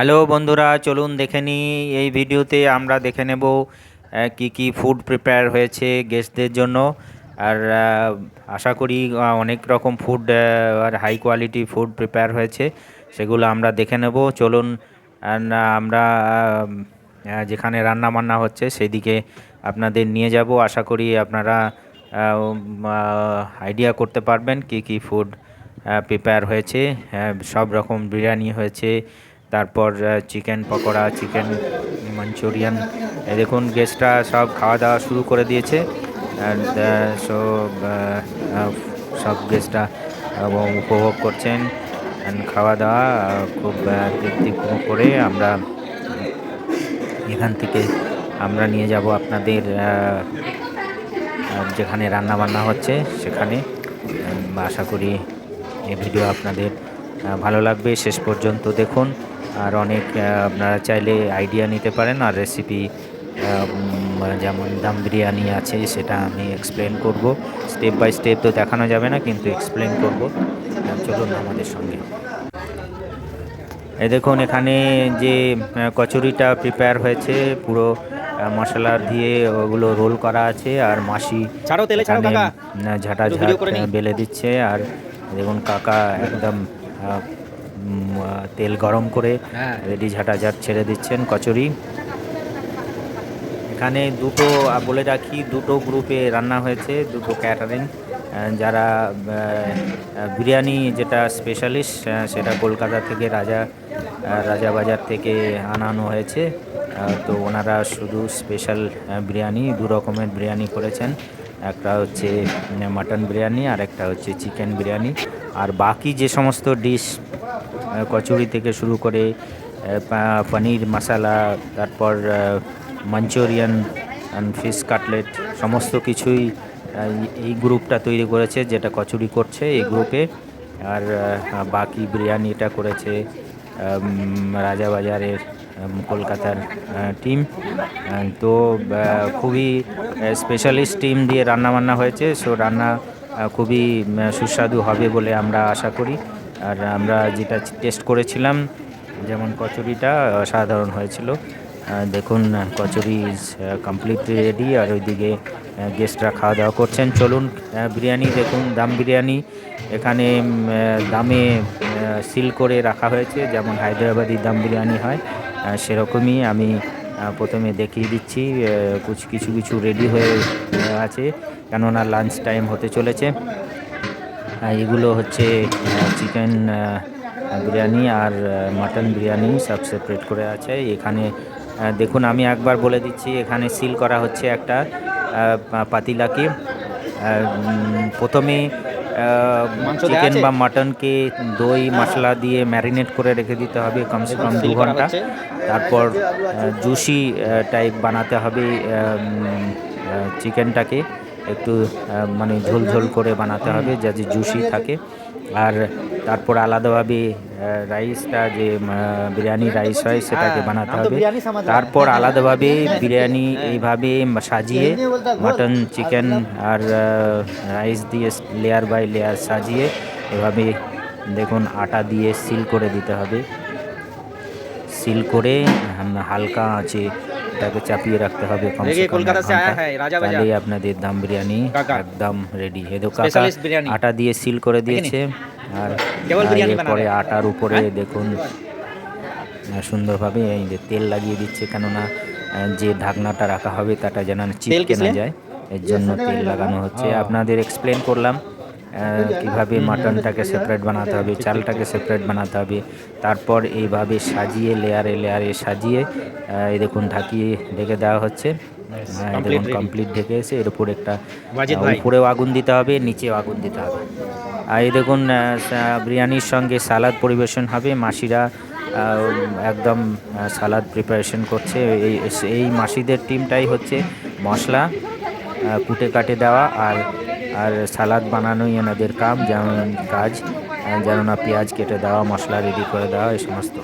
Hello বন্ধুরা, চলুন দেখে নিই এই ভিডিওতে আমরা দেখে নেব কি কি ফুড প্রিপেয়ার হয়েছে গেস্টদের জন্য। আর আশা করি অনেক রকম ফুড আর হাই কোয়ালিটি ফুড প্রিপেয়ার হয়েছে, সেগুলো আমরা দেখে নেব। চলুন আমরা যেখানে রান্না বান্না হচ্ছে, সেদিকে আপনাদের নিয়ে যাব। আশা করি আপনারা আইডিয়া করতে পারবেন কি কি ফুড প্রিপেয়ার হয়েছে। সব রকম বিরিয়ানি হয়েছে তারপর চিকেন পকোড়া চিকেন মাঞ্চুরিয়ান দেখুন গেস্টরা সব খাওয়া দাওয়া শুরু করে দিয়েছে। সো সব গেস্টরা উপভোগ করছেন। খাওয়া দাওয়া খুব তৃপ্তি করে আমরা এখান থেকে আমরা নিয়ে যাব আপনাদের যেখানে রান্না বান্না হচ্ছে, সেখানে। আশা করি এই ভিডিও আপনাদের ভালো লাগবে। শেষ পর্যন্ত দেখুন। আর অনেক আপনারা চাইলে আইডিয়া নিতে পারেন। আর রেসিপি যেমন দাম বিরিয়ানি আছে সেটা আমি এক্সপ্লেন করব। স্টেপ বাই স্টেপ তো দেখানো যাবে না কিন্তু এক্সপ্লেন করব। চলুন আমাদের সঙ্গে। এই দেখুন এখানে যে কচুরিটা প্রিপেয়ার হয়েছে পুরো মশলা দিয়ে ওগুলো রোল করা আছে আর মাসি ঝাঁটা ঝাঁট। বেলে দিচ্ছে আর দেখুন কাকা একদম তেল গরম করে হ্যাঁ। রেডি ঝাঁটা ঝাঁট ছেড়ে দিচ্ছেন কচুরি। এখানে দুটো বলে রাখি দুটো গ্রুপে রান্না হয়েছে দুটো ক্যাটারিং যারা বিরিয়ানি যেটা স্পেশালিস্ট সেটা কলকাতা থেকে রাজা আহ, রাজাবাজার থেকে আনানো হয়েছে। তো ওনারা শুধু স্পেশাল বিরিয়ানি দু রকমের বিরিয়ানি করেছেন। একটা হচ্ছে মাটন বিরিয়ানি আর একটা হচ্ছে চিকেন বিরিয়ানি। আর বাকি যে সমস্ত ডিশ কচুরি থেকে শুরু করে পনির মশালা তারপর মাঞ্চুরিয়ান ফিশ কাটলেট সমস্ত কিছুই এই গ্রুপটা তৈরি করেছে যেটা কচুরি করছে এই গ্রুপে। আর আহ, বাকি বিরিয়ানিটা করেছে রাজাবাজারের কলকাতার টিম তো খুবই স্পেশালিস্ট টিম দিয়ে রান্না বান্না হয়েছে সো রান্না খুবই সুস্বাদু হবে বলে আমরা আশা করি। আর আমরা যেটা টেস্ট করেছিলাম, যেমন কচুরিটা অসাধারণ হয়েছিল। দেখুন, কচুরি ইজ কমপ্লিটলি রেডি আর ওইদিকে গেস্টরা খাওয়া দাওয়া করছেন। চলুন বিরিয়ানি দেখুন, দাম বিরিয়ানি। এখানে দামে সিল করে রাখা হয়েছে। যেমন হায়দ্রাবাদি দাম বিরিয়ানি হয় সেরকমই আমি প্রথমে দেখিয়ে দিচ্ছি কিছু কিছু কিছু রেডি হয়ে আছে। কেননা লাঞ্চ টাইম হতে চলেছে। এগুলো হচ্ছে চিকেন বিরিয়ানি আর মাটন বিরিয়ানি সব সেপারেট করে আছে। এখানে দেখুন আমি একবার বলে দিচ্ছি এখানে সিল করা হচ্ছে একটা পাতিলাকে। প্রথমে চিকেন বা মাটনকে দই মশলা দিয়ে ম্যারিনেট করে রেখে দিতে হবে কমসে কম দু ঘণ্টা। তারপর জুসি টাইপ বানাতে হবে চিকেনটাকে একটু মানে ঝোল ঝোল করে বানাতে হবে যাতে জুসি থাকে। আর তারপর আলাদাভাবে রাইসটা যে বিরিয়ানি রাইস হয় সেটাকে হ্যাঁ, বানাতে হবে। সমাজ হয়। তারপর আলাদাভাবে বিরিয়ানি এইভাবে সাজিয়ে মাটন চিকেন আর রাইস দিয়ে লেয়ার বাই লেয়ার সাজিয়ে এভাবে দেখুন আটা দিয়ে সিল করে দিতে হবে। সিল করে হালকা আছে তাকে চাপিয়ে রাখতে হবে তাহলেই আপনাদের দাম বিরিয়ানি একদম রেডি হেদো কাকা আটা দিয়ে সিল করে দিয়েছে। আর পরে আটার উপরে দেখুন সুন্দরভাবে এই যে তেল লাগিয়ে দিচ্ছে কেননা যে ঢাকনাটা রাখা হবে তাটা যেন চিপকে না যায় এর জন্য তেল লাগানো হচ্ছে। আপনাদের এক্সপ্লেন করলাম। কীভাবে মাটনটাকে সেপারেট বানাতে হবে চালটাকে সেপারেট বানাতে হবে তারপর এইভাবে সাজিয়ে লেয়ারে লেয়ারে সাজিয়ে এই দেখুন ঢাকিয়ে ঢেকে দেওয়া হচ্ছে। দেখুন কমপ্লিট ঢেকে এসে এর উপর একটা। উপরেও আগুন দিতে হবে নিচেও আগুন দিতে হবে। আর এই দেখুন বিরিয়ানির সঙ্গে সালাদ পরিবেশন হবে মাসিরা একদম সালাদ প্রিপারেশন করছে। এই এই মাসিদের টিমটাই হচ্ছে মশলা কুটে কাটে দেওয়া আর আর সালাদ বানানোই এনাদের কাম, যেমন কাজ যেন না পেঁয়াজ কেটে দেওয়া, মশলা রেডি করে দেওয়া, এই সমস্ত।